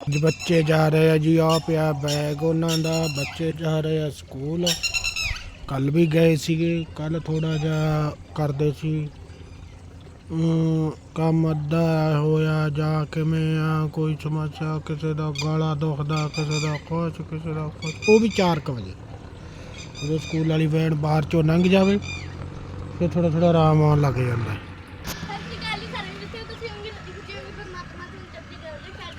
ਅੱਜ ਬੱਚੇ ਜਾ ਰਹੇ ਆ ਜੀ ਆ ਪਿਆ ਬੈਗ ਉਹਨਾਂ ਦਾ ਬੱਚੇ ਜਾ ਰਹੇ ਆ ਸਕੂਲ। ਕੱਲ ਵੀ ਗਏ ਸੀਗੇ ਕੱਲ ਥੋੜਾ ਜਿਹਾ ਕਰਦੇ ਸੀ। ਅਮ, ਕੰਮ ਅੱਧਾ ਹੋਇਆ ਜਾਂ ਕਿਵੇਂ ਆ ਕੋਈ ਸਮੱਸਿਆ ਕਿਸੇ ਦਾ ਗਲਾ ਦੁਖਦਾ ਕਿਸੇ ਦਾ ਕੁਛ ਕਿਸੇ ਦਾ ਕੁਛ। ਉਹ ਵੀ 4 ਵਜੇ। ਜਦੋਂ ਸਕੂਲ ਵਾਲੀ ਵੈਨ ਬਾਹਰ ਚੋਂ ਲੰਘ ਜਾਵੇ ਫਿਰ ਥੋੜਾ ਥੋੜਾ ਆਰਾਮ ਆਉਣ ਲੱਗ ਜਾਂਦਾ। ਹੈ। ਸਤਿ ਸ਼੍ਰੀ ਅਕਾਲ ਜੀ ਸਾਰਿਆਂ ਨੂੰ ਜਿੱਥੇ ਤੁਸੀਂ ਹੋਗੇ ਜਿਵੇਂ ਪਰਮਾਤਮਾ ਤੁਹਾਨੂੰ ਚੜ੍ਹਦੀ ਕਲਾ ਵਿੱਚ ਛੱਡ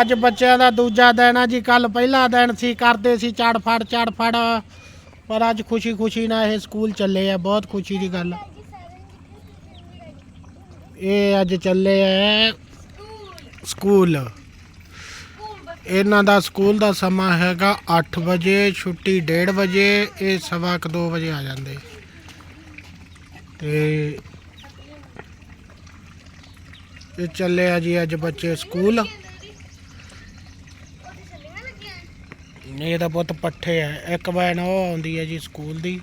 ਅੱਜ ਬੱਚਿਆਂ ਦਾ ਦੂਜਾ ਦਿਨ ਆ ਜੀ ਕੱਲ ਪਹਿਲਾ ਦਿਨ ਸੀ, ਕਰਦੇ ਸੀ ਚੜ ਫੜ ਚੜ ਫੜ। ਪਰ ਅੱਜ ਖੁਸ਼ੀ ਖੁਸ਼ੀ ਨਾਲ ਇਹ ਸਕੂਲ ਚੱਲੇ ਆ, ਬਹੁਤ ਖੁਸ਼ੀ ਦੀ ਗੱਲ। ਇਹ ਅੱਜ ਚੱਲੇ ਆ ਸਕੂਲ। ਇਹਨਾਂ ਦਾ ਸਕੂਲ ਦਾ ਸਮਾਂ ਹੈਗਾ 8 ਵਜੇ, ਛੁੱਟੀ 1:30 ਵਜੇ, ਇਹ ਸਵਾ ਕੁ 2 ਵਜੇ ਆ ਜਾਂਦੇ। ਤੇ ਇਹ ਚੱਲੇ ਆ ਜੀ ਅੱਜ ਬੱਚੇ ਸਕੂਲ। ਇਹ ਤਾਂ ਬਹੁਤ ਪੱਠੇ ਆ। ਇੱਕ ਵੈਨ ਉਹ ਆਉਂਦੀ ਹੈ ਜੀ ਸਕੂਲ ਦੀ।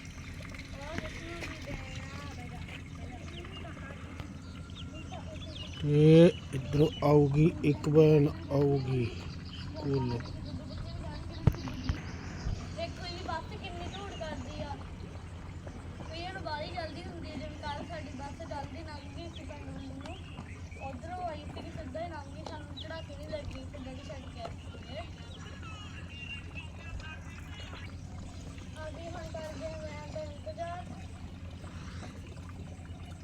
ਤੇ ਇਧਰੋਂ ਆਊਗੀ, ਇੱਕ ਵੈਨ ਆਊਗੀ ਸਕੂਲ।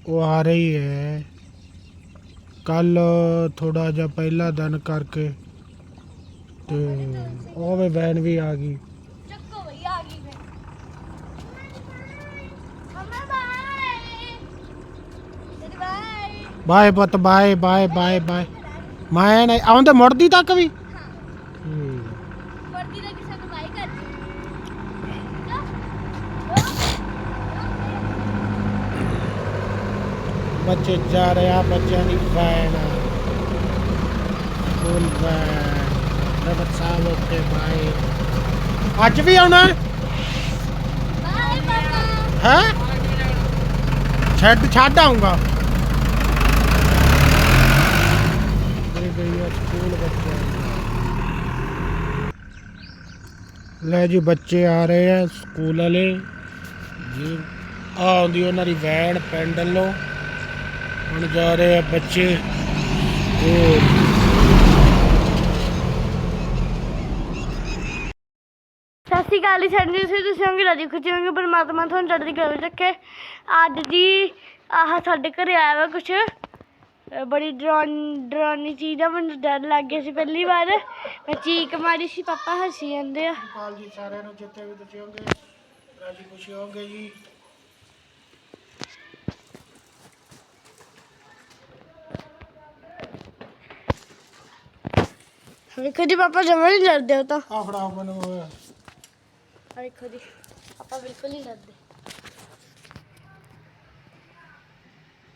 ਉਹ ਆ ਰਹੀ ਹੈ। ਕੱਲ ਥੋੜਾ ਜਿਹਾ ਪਹਿਲਾ ਦਿਨ ਕਰਕੇ ਤੇ ਉਹ ਵੀ ਵੈਨ ਵੀ ਆ ਗਈ। ਚੱਕੋ ਆ ਮਮਾ ਬਾਏ। ਬਾਏ ਪੁੱਤ ਬਾਏ ਬਾਏ ਬਾਏ ਬਾਏ। ਮੈਂ ਨਹੀਂ ਆਉਂਦੇ ਮੁੜਦੀ ਤੱਕ ਵੀ ਹੂੰ। ਵਰਦੀ ਦਾ ਕਿਸੇ ਨੂੰ ਬਾਈ ਕਰ ਬੱਚੇ ਜਾ ਰਿਹਾ, ਬੱਚਿਆਂ ਦੀ ਵੈਨ ਸਕੂਲ ਵੈਨ ਰਬਤ ਸਾਹਿਬ ਓਕੇ ਬਾਏ ਅੱਜ ਵੀ ਆਉਣਾ? ਬਾਏ ਪਾਪਾ ਹੈ? ਛੱਡ ਛੱਡ ਆਉਂਗਾ। ਸਕੂਲ ਲੈ ਜੀ, ਬੱਚੇ ਆ ਰਹੇ ਆ ਸਕੂਲ ਵਾਲੇ। ਜੀ ਆ ਆਉਂਦੀ ਉਹਨਾਂ ਦੀ ਵੈਨ ਪਿੰਡ ਵੱਲੋਂ। ਹੁਣ ਜਾ ਰਹੇ ਆ ਬੱਚੇ। ਉਹ ਸਤਿ ਸ਼੍ਰੀ ਅਕਾਲ ਜੀ ਸੰਜੀ ਸੀ ਤੁਸੀਂ ਹੋਗੇ ਰਾਜੀ ਖੁਸ਼ੀ ਹੋਗੇ ਪਰਮਾਤਮਾ ਤੁਹਾਨੂੰ ਚੜ੍ਹਦੀ ਕਲਾ ਵਿੱਚ ਰੱਖੇ। ਅੱਜ ਜੀ ਆਹ ਸਾਡੇ ਘਰੇ ਆਇਆ ਵਾ ਕੁਛ। ਅਹ ਬੜੀ ਡਰਾਉਣ ਡਰਾਉਣੀ ਚੀਜ਼ ਆ ਮੈਨੂੰ ਡਰ ਲੱਗ ਗਿਆ ਸੀ ਪਹਿਲੀ ਵਾਰ। ਮੈਂ ਚੀਕ ਮਾਰੀ ਸੀ ਪਾਪਾ ਹੱਸੀ ਜਾਂਦੇ ਆ। ਜੀ ਸਾਰਿਆਂ ਨੂੰ ਜਿੱਥੇ ਵੀ ਤੁਸੀਂ ਹੋਗੇ ਰਾਜੀ ਖੁਸ਼ੀ ਹੋਗੇ ਜੀ। ਵੇਖੋ ਜੀ ਪਾਪਾ ਜਮਾ ਨਹੀਂ ਡਰਦੇ ਹੋ ਤਾਂ। ਆ ਫੜਾ ਮੈਨੂੰ ਉਹ। ਆ ਵੇਖੋ ਜੀ ਪਾਪਾ ਬਿਲਕੁਲ ਨਹੀਂ ਡਰਦੇ।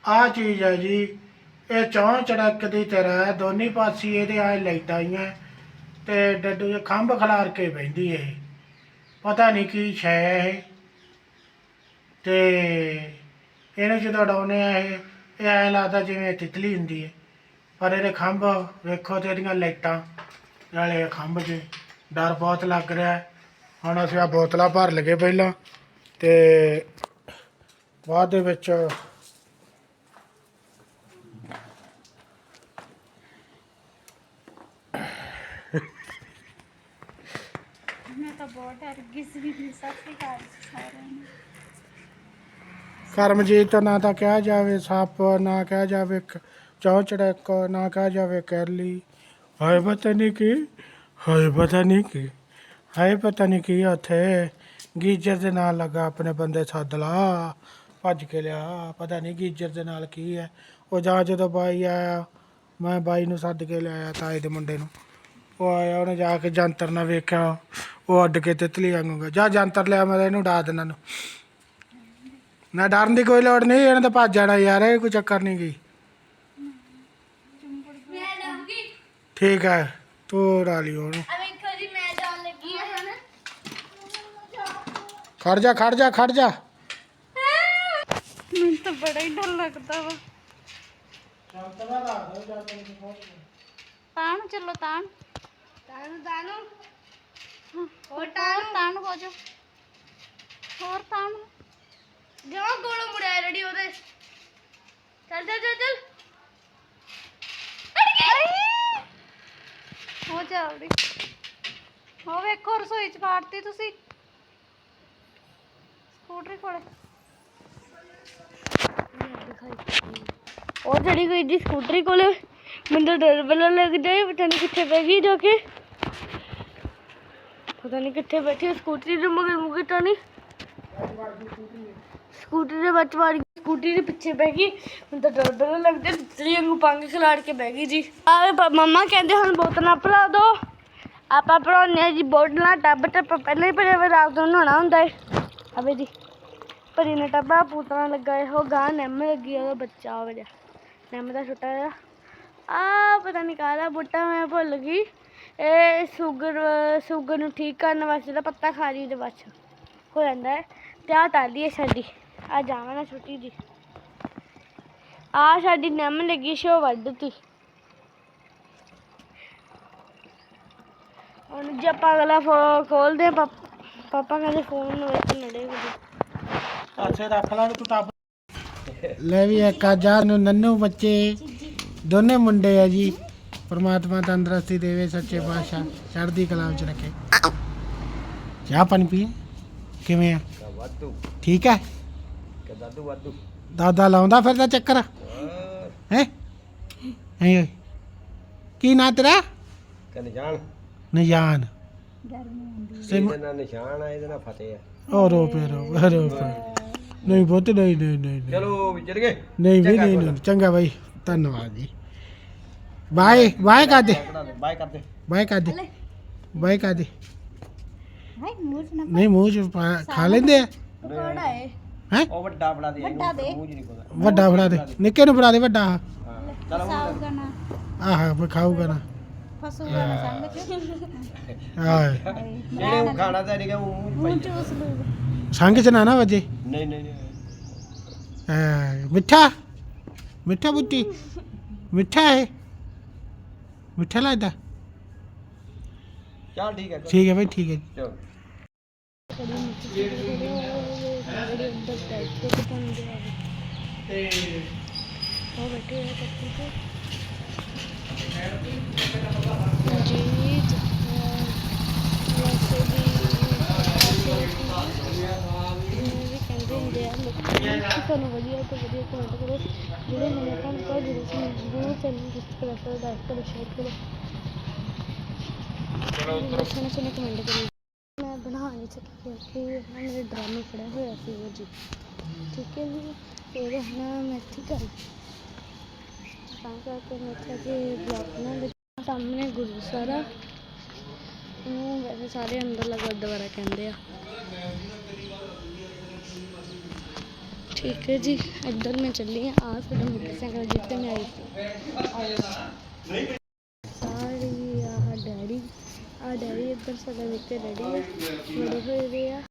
ਆਹ ਚੀਜ਼ ਹੈ ਜੀ ਇਹ ਚੌਂ ਚੜਕ ਦੀ ਤਰ੍ਹਾਂ ਹੈ ਦੋਨੀ ਪਾਸੇ ਇਹਦੇ ਆ ਲਾਈਟਾਂ ਆਈਆਂ ਤੇ ਡੱਡੂ ਜੇ ਖੰਭ ਖਲਾਰ ਕੇ ਬੈਂਦੀ ਇਹ। ਪਤਾ ਨਹੀਂ ਕੀ ਸ਼ੈ ਹੈ ਇਹ। ਤੇ ਇਹਨੂੰ ਜਦੋਂ ਡਾਉਨੇ ਆ ਇਹ ਇਹ ਐ ਲੱਗਦਾ ਜਿਵੇਂ ਤਿਤਲੀ ਹੁੰਦੀ ਹੈ। ਪਰ ਇਹਦੇ ਖੰਭ ਵੇਖੋ ਤੇ ਇਹਦੀਆਂ ਲਾਈਟਾਂ। ਨਾਲੇ ਖੰਭ 'ਚ ਡਰ ਬਹੁਤ ਲੱਗ ਰਿਹਾ। ਹੈ। ਹੁਣ ਅਸੀਂ ਆ ਬੋਤਲਾਂ ਭਰ ਲਗੇ ਪਹਿਲਾਂ ਤੇ ਬਾਅਦ ਦੇ ਵਿੱਚ ਮੈਂ ਤਾਂ ਬਹੁਤ ਡਰ ਗਈ ਸੀ। ਸਤਿ ਸ਼੍ਰੀ ਅਕਾਲ ਸਾਰਿਆਂ ਨੂੰ। ਕਰਮਜੀਤ ਨਾ ਤਾਂ ਕਿਹਾ ਜਾਵੇ ਸੱਪ ਨਾ ਕਿਹਾ ਜਾਵੇ ਕ- ਨਾ ਕਿਹਾ ਜਾਵੇ ਕੈਰਲੀ। ਹਾਏ ਪਤਾ ਨਹੀਂ ਕੀ, ਹਾਏ ਪਤਾ ਨਹੀਂ ਕੀ, ਹਾਏ ਪਤਾ ਨਹੀਂ ਕੀ ਆ ਉੱਥੇ ਗੀਜਰ ਦੇ ਨਾਲ ਲੱਗਾ ਆਪਣੇ ਬੰਦੇ ਸੱਦ ਲਾ, ਭੱਜ ਕੇ ਲਿਆ। ਪਤਾ ਨਹੀਂ ਗੀਜਰ ਦੇ ਨਾਲ ਕੀ ਹੈ। ਉਹ ਜਾ ਜਦੋਂ ਬਾਈ ਆਇਆ, ਮੈਂ ਬਾਈ ਨੂੰ ਸੱਦ ਕੇ ਲਿਆਇਆ ਤਾਏ ਦੇ ਮੁੰਡੇ ਨੂੰ। ਉਹ ਆਇਆ, ਉਹਨੇ ਜਾ ਕੇ ਜੰਤਰ ਨਾਲ ਵੇਖਿਆ। ਉਹ ਅੱਡ ਕੇ ਤਿਤਲੀ ਵਾਂਗੂਗਾ ਜਾ ਜੰਤਰ ਲਿਆ, ਮੈਂ ਇਹਨੂੰ ਡਾ ਦਿੰਦਾ ਨੂੰ। ਨਾ ਡਰਨ ਦੀ ਕੋਈ ਲੋੜ ਨਹੀਂ, ਇਹਨਾਂ ਤਾਂ ਭੱਜ ਜਾਣਾ ਯਾਰ, ਇਹ ਕੋਈ ਚੱਕਰ ਨਹੀਂ ਗਈ ਮੈਂ ਡਰੂੰਗੀ ਜੀ ਮੈਂ ਜਾਣ ਲੱਗੀ ਆ ਹੁਣ। ਖੜ ਜਾ ਖੜ ਜਾ ਖੜ ਜਾ। ਮੈਨੂੰ ਤਾਂ ਬੜਾ ਹੀ ਡਰ ਲੱਗਦਾ ਵਾ। ਚੱਲ ਤਵਾ ਲਾ ਦੋ ਜਾ ਤੈਨੂੰ ਤਾਂ ਨੂੰ ਚੱਲੋ ਤਾਂ ਨੂੰ ਤਾਨੂੰ ਤਾਨੂੰ ਹੋਰ ਤਾਂ ਨੂੰ ਹੋ ਜਾਓ। ਹੋਰ ਤਾਂ ਨੂੰ ਜਮਾ ਕੋਲੋਂ ਮੁੜਿਆ ਰੈਡੀ ਉਹਦੇ। ਚੱਲ ਚੱਲ ਚੱਲ ਚੱਲ ਹੋ ਜਲਦੀ। ਹੋ ਵੇਖੋ, ਰਸੋਈ ਚ ਪਾੜਤੀ ਤੁਸੀਂ। ਸਕੂਟਰੀ ਕੋਲੇ। ਉਹ ਚੜੀ ਗਈ ਜੀ ਸਕੂਟਰੀ ਕੋਲੇ, ਮੈਨੂੰ ਤਾਂ ਡਰ ਬਲਾ ਲੱਗਦਾ ਹੈ, ਪਤਾ ਨਹੀਂ ਕਿੱਥੇ ਬਹਿ ਗਈ ਜਾ ਕੇ। ਪਤਾ ਨਹੀਂ ਕਿੱਥੇ ਬੈਠੀ ਸਕੂਟਰੀ ਦੇ ਮਗਰ ਮੁਗਰ ਤਾਂ ਨਹੀਂ ਸਕੂਟਰੀ ਦੇ ਵਿੱਚ ਵਾਰੀ ਸਕੂਟਰੀ ਦੇ ਪਿੱਛੇ ਬਹਿ ਗਈ। ਹੁਣ ਤਾਂ ਡਰ ਬਲਾ ਲੱਗਦਾ ਤੇਰੀ ਵਾਂਗੂ ਪੰਗ ਖਿਲਾੜ ਕੇ ਬਹਿ ਗਈ ਜੀ। ਆਵੇ ਮੰਮਾ ਕਹਿੰਦੇ ਹੁਣ ਬੋਤਲਾਂ ਭਰਾ ਦੋ। ਆਪਾਂ ਭਰਾਉਂਦੇ ਹਾਂ ਜੀ ਬੋਤਲਾਂ, ਟੱਬ ਤੇ ਪਹਿਲਾਂ ਹੀ ਭਰੇ ਰਾਤ ਨੂੰ ਨਹਾਉਣਾ ਹੁੰਦਾ ਹੈ ਆਵੇ ਜੀ, ਭਰੀ ਨੇ ਟੱਬਾ ਪੂਤਣਾ ਲੱਗਾ ਇਹੋ ਗਾਂ ਨਿੰਮ ਲੱਗੀ ਉਹਦਾ ਬੱਚਾ ਹੋ ਗਿਆ ਨਿੰਮ ਦਾ ਛੋਟਾ ਜਿਹਾ ਆ ਪਤਾ ਨਹੀਂ ਕਾਹਦਾ ਬੂਟਾ, ਮੈਂ ਭੁੱਲ ਗਈ। ਇਹ ਸ਼ੂਗਰ ਸ਼ੂਗਰ ਨੂੰ ਠੀਕ ਕਰਨ ਵਾਸਤੇ ਦਾ ਪੱਤਾ ਖਾ ਲਈ ਦੇ ਬਸ ਹੋ ਜਾਂਦਾ ਹੈ ਤੇ ਆ ਟਾਲੀ ਹੈ ਸਾਡੀ। ਆ ਜਾਵਾਂ ਨਾ ਛੁੱਟੀ ਦੀ ਆ ਸਾਡੀ ਨਿੰਮ ਲੱਗੀ ਸ਼ੋ ਵੱਢਤੀ। ਹੁਣ ਜੇ ਆਪਾਂ ਅਗਲਾ ਖੋਲਦੇ ਹਾਂ, ਪਾਪ- ਪਾਪਾ ਕਹਿੰਦੇ ਫੋਨ ਨੂੰ ਵਿੱਚ ਨੜੇ ਕੁਝ ਅੱਛੇ ਰੱਖ ਲਾਂਗੇ ਤੂੰ ਤਾਂ ਲੈ ਵੀ ਇੱਕ ਆਜਾ ਨੂੰ ਨੰਨੂ ਬੱਚੇ ਦੋਨੇ ਮੁੰਡੇ ਆ ਜੀ। ਪਰਮਾਤਮਾ ਤੰਦਰੁਸਤੀ ਦੇਵੇ ਸੱਚੇ ਪਾਤਸ਼ਾਹ ਚੜ੍ਹਦੀ ਕਲਾ ਵਿੱਚ ਰੱਖੇ। ਚਾਹ ਪਾਣੀ ਪੀਏ? ਕਿਵੇਂ ਆ? ਵਾਧੂ। ਠੀਕ ਹੈ? ਦਾਦੂ ਲਾਉਂਦਾ ਫਿਰਦਾ ਚੱਕਰ। ਹੈ। ਹੈ? ਕੀ ਨਾਂ ਤੇਰਾ? ਕਿ ਨਿਸ਼ਾਨ। ਨਿਜਾਨ ਇਹਦੇ ਨਾਲ ਨਿਸ਼ਾਨ ਆ ਇਹਦੇ ਨਾਲ ਫਤਿਹ ਆ। ਉਹ ਰੋ ਪੇ ਰੋ ਰੋ ਪੇ ਨਹੀਂ ਬਹੁਤ ਨਹੀਂ ਨਹੀਂ ਨਹੀਂ ਨਹੀਂ। ਚਲੋ ਵੀ ਚੱਲ ਗਏ। ਨਹੀਂ ਵੀ ਨਹੀਂ ਨਹੀਂ। ਚੰਗਾ ਬਾਈ। ਧੰਨਵਾਦ ਜੀ। ਬਾਏ ਬਾਏ ਕਰ ਦੇ ਬਾਏ ਕਰਦੇ। ਬਾਏ ਕਰ ਦੇ ਬਾਏ ਕਰ ਦੇ ਮੂੰਹ ਚ ਨਾ ਨਹੀਂ ਮੂੰਹ ਚ ਪਾ- ਖਾ ਲੈਂਦੇ ਆ। ਪਕੌੜਾ ਏ। ਹੈ? ਉਹ ਵੱਡਾ ਬਣਾ ਦੇ ਵੱਡਾ ਦੇ। ਮੂੰਹ ਚ ਨਹੀਂ ਕੋਦਾ ਵੱਡਾ ਫੜਾ ਦੇ। ਨਿੱਕੇ ਨੂੰ ਫੜਾ ਦੇ ਵੱਡਾ। ਹਾਂ ਚਲੋ ਸਾਊਗਾ ਨਾ। ਆਹ ਮੈਂ ਖਾਊਗਾ ਨਾ। ਫਸੂਗਾ ਨਾ ਸੰਗ ਚ। ਆਹ ਜਿਹੜੇ ਉਹ ਖਾਣਾ ਤਾਂ ਨਹੀਂ ਉਹ ਮੂੰਹ ਮੂੰਹ ਚ ਚ ਉਸ ਲੂਗਾ ਸੰਗ ਚ ਨਾ ਨਾ ਵਜੇ। ਪਾਈ ਨਹੀਂ ਨਹੀਂ ਨਹੀਂ। ਆਹ, ਮਿੱਠਾ। ਮਿੱਠਾ ਬੁੱਤੀ ਮਿੱਠਾ ਹੈ ਮਿੱਠਾ ਲੱਗਦਾ। ਚੱਲ ਠੀਕ ਹੈ ਠੀਕ ਹੈ ਬਈ ਠੀਕ ਹੈ ਜੀ। ਚਲੋ ਉਹ ਬੈਠੇ ਹੋਏ ਕੱਪੀ ਤੇ ਜੀ ਵੈਸੇ ਵੀ ਵੀ ਕਹਿੰਦੇ ਹੁੰਦੇ ਆ ਲੋਕੀ ਕਿ। ਤੁਹਾਨੂੰ ਵਧੀਆ ਤੋਂ ਵਧੀਆ ਕਮੈਂਟ ਕਰੋ। ਜਿਹੜੇ ਨਵੇਂ ਕੰਮ ਕਰ ਜਿਹੜੇ ਸੀ ਜਰੂਰ ਚੈਨਲ ਨੂੰ ਸਬਸਕ੍ਰਾਈਬ ਕਰੋ ਲਾਈਕ ਕਰੋ ਸ਼ੇਅਰ ਕਰੋ। ਚਲੋ ਸੋਹਣੇ ਸੋਹਣੇ ਕਮੈਂਟ ਕਰੋ। ਸਕੀ ਕਿਉਂਕਿ ਨਾ ਮੇਰੇ ਡਰਾਮੇ ਪੜਿਆ ਹੋਇਆ ਸੀ ਉਹ ਜੀ। ਠੀਕ ਹੈ ਜੀ, ਫਿਰ ਹੁਣ ਮੈਂ ਇੱਥੇ ਕਰ ਤਾਂ ਕਰਕੇ ਮੈਂ ਇੱਥੇ ਕਿ ਬਲੌਗ ਬਣਾ ਲਿਆ ਸਾਹਮਣੇ ਗੁਰਦੁਆਰਾ। ਉਹਨੂੰ ਵੈਸੇ ਸਾਰੇ ਅੰਦਰਲਾ ਗੁਰਦੁਆਰਾ ਕਹਿੰਦੇ ਆ। ਠੀਕ ਹੈ ਜੀ, ਇੱਧਰ ਮੈਂ ਚੱਲੀ ਆ ਆ ਸਾਡਾ ਮੋਟਰਸਾਈਕਲ ਜਿੱਤੇ ਮੈਂ ਆਈ ਸੀ। ਸਾਰੀ ਆਹ ਡੈਡੀ ਆ ਡੈਡੀ ਇੱਧਰ